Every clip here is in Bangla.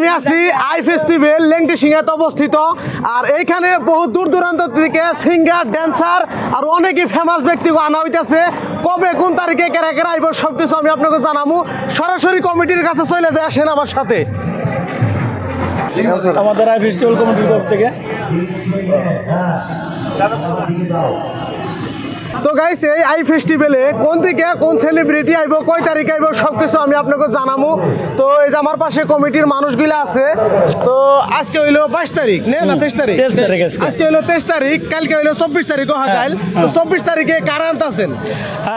আমি আছি আই ফেস্টিভ্যাল, লেংটি সিংহাতে অবস্থিত। আর এইখানে বহু দূর দূরান্ত থেকে সিঙ্গার, ড্যান্সার আর অনেকই ফেমাস ব্যক্তি আনা হইতেছে। কবে, কোন তারিখে, কেরা কেরা আইব সব কিছু আমি আপনাকে জানাব সরাসরি কমিটির কাছে চলে যায়, আসেন আমার সাথে। আমাদের আই ফেস্টিভেল কমিটির তরফ থেকে। তো গাইস এই আই ফেস্টিভ্যালে কোন দিকে কোন সেলিব্রিটি আইব কয় তারিখে আইব সব কিছু আমি আপনাকে জানাব তো এই যে আমার পাশে কমিটির মানুষগুলো আছে তো আজকে হইল বাইশ তারিখ নে না তেইশ তারিখ? আজকে। হইল তেইশ তারিখ কালকে হইল চব্বিশ তারিখ হয় কাল। তো চব্বিশ তারিখে কারান্ত আছেন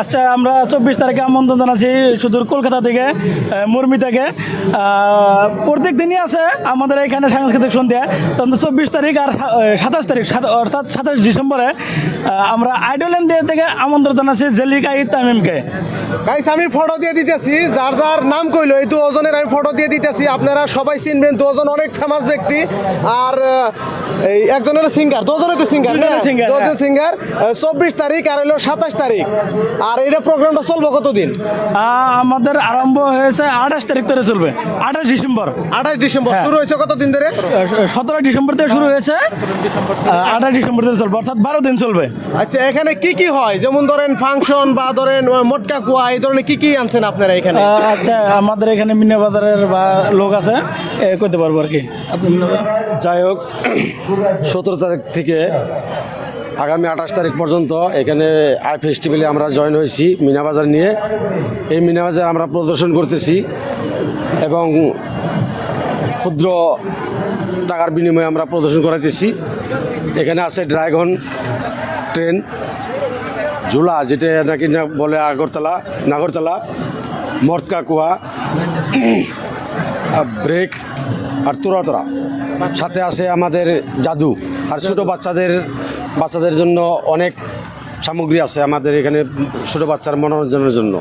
আচ্ছা আমরা চব্বিশ তারিখে আমন্ত্রণ জানাচ্ছি সুদূর কলকাতা থেকে মুরমি থেকে। প্রত্যেক দিনই আছে আমাদের এখানে সাংস্কৃতিক সন্ধ্যা। তখন চব্বিশ তারিখ আর সাতাশ তারিখ অর্থাৎ সাতাশ ডিসেম্বরে আমরা আইডল ইন্ডিয়া থেকে আমন্ত্রণ জানাচ্ছি জেলিকা তামিমকে। গাইস আমি ফটো দিয়ে দিতেছি যার যার নাম কইলো এই দুজনের আমি ফটো দিয়ে দিতেছি। আপনারা সবাই চিনবেন দুজন অনেক ফেমাস ব্যক্তি। আর এই একজন হলো সিঙ্গার দুজনে তো সিঙ্গার দুজনে দুজন হ্যাঁ। সিঙ্গার চব্বিশ তারিখ আর হলো সাতাশ তারিখ। আর এইটা প্রোগ্রামটা চলবো কতদিন? আমাদের আরম্ভ হয়েছে আঠাশ তারিখ ধরে চলবে। আঠাশ ডিসেম্বর। আঠাশ ডিসেম্বর হ্যাঁ। শুরু হয়েছে কতদিন ধরে? সতেরো ডিসেম্বর থেকে শুরু হয়েছে। আঠাশ ডিসেম্বর থেকে চলবে অর্থাৎ বারো দিন চলবে। আচ্ছা এখানে কি কি হয়? যেমন ধরেন ফাংশন বা ধরেন মোটকা কুয়া এই ধরনের কি কি আনছেন আপনারা এখানে? আচ্ছা আমাদের এখানে মিনা বাজারের বা লোক আছে এ, করতে পারব আর কি। মিনা বাজার? যাই হোক সতেরো তারিখ থেকে আগামী আঠাশ তারিখ পর্যন্ত এখানে আই ফেস্টিভ্যালে আমরা জয়েন হয়েছি মিনাবাজার নিয়ে। এই মিনাবাজার আমরা প্রদর্শন করতেছি এবং ক্ষুদ্র টাকার বিনিময়ে আমরা প্রদর্শন করাইতেছি। এখানে আছে ড্রাগন ট্রেন ঝুলা যেটা নাকি বলে আগরতলা, নাগরতলা মর্তকা কুয়া ব্রেক আর তোরাতরা সাথে আছে আমাদের জাদু আর ছোট বাচ্চাদের বাচ্চাদের জন্য অনেক সামগ্রী আছে আমাদের এখানে ছোটো বাচ্চার মনোরঞ্জনের জন্য।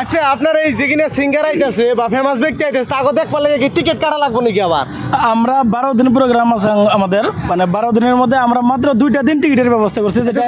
আচ্ছা আপনার এই যেখানে সিঙ্গার আইতেছে বা ফেমাস ব্যক্তি আইতেছে তাকে দেখবার লাগে কি টিকিট কাটা লাগবে নাকি আবার? আমরা বারো দিন প্রোগ্রাম আছে আমাদের মানে বারো দিনের মধ্যে আমরা মাত্র দুইটা দিন টিকিটের ব্যবস্থা করছি যেটা।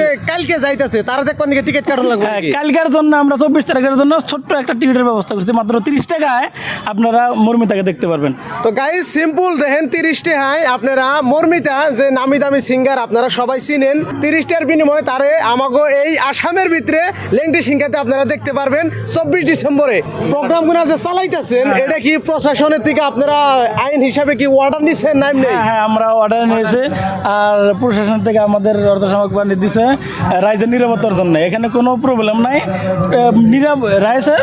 যে কালকে যাইতেছে তারা দেখবার নাকি টিকিট কাটা লাগবে হ্যাঁ, কালকের জন্য আমরা চব্বিশ তারিখের জন্য ছোট্ট একটা টিকিটের ব্যবস্থা করছি মাত্র তিরিশ টাকায় আপনারা মুরমিতাকে দেখতে পারবেন। তো গাইজ সিম্পল দেখেন তিরিশটি হাই আপনারা মর্মিতা যে নামি দামি সিঙ্গার আপনারা সবাই চিনেন তিরিশটার বিনিময়ে তারে আমাগো এই আসামের ভিতরে লেংটি সিঙ্গাতে আপনারা দেখতে পারবেন। চব্বিশ ডিসেম্বরে। প্রোগ্রামগুলো যে চালাইতেছেন এটা কি প্রশাসনের থেকে আপনারা আইন হিসাবে কি অর্ডার নিচ্ছেন নাম নেই হ্যাঁ হ্যাঁ আমরা অর্ডার নিয়েছি। আর প্রশাসন থেকে আমাদের অর্থ সামগ্রী বানিয়ে দিছে রাইজের নিরাপত্তার জন্য এখানে কোনো প্রবলেম নাই। নিরাপ রাইজের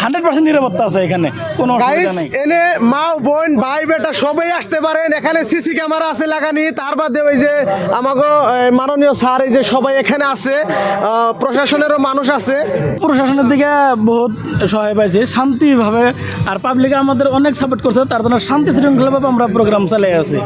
হান্ড্রেড পার্সেন্ট নিরাপত্তা আছে এখানে। কোনো অসুবিধা নেই। এনে মা বোন ভাই বেটা সবাই আসতে পারেন। এখানে সিসি ক্যামেরা আছে লাগানি। তার বাদে ওই যে আমাগো এ, মাননীয় স্যার এই যে সবাই এখানে আছে। প্রশাসনেরও মানুষ আছে। প্রশাসনের দিকে বহুত সহায় পাইছি। শান্তিভাবে আর পাবলিক আমাদের অনেক সাপোর্ট করছে, তার জন্য শান্তি শৃঙ্খলাভাবে আমরা প্রোগ্রাম চালিয়ে আছি।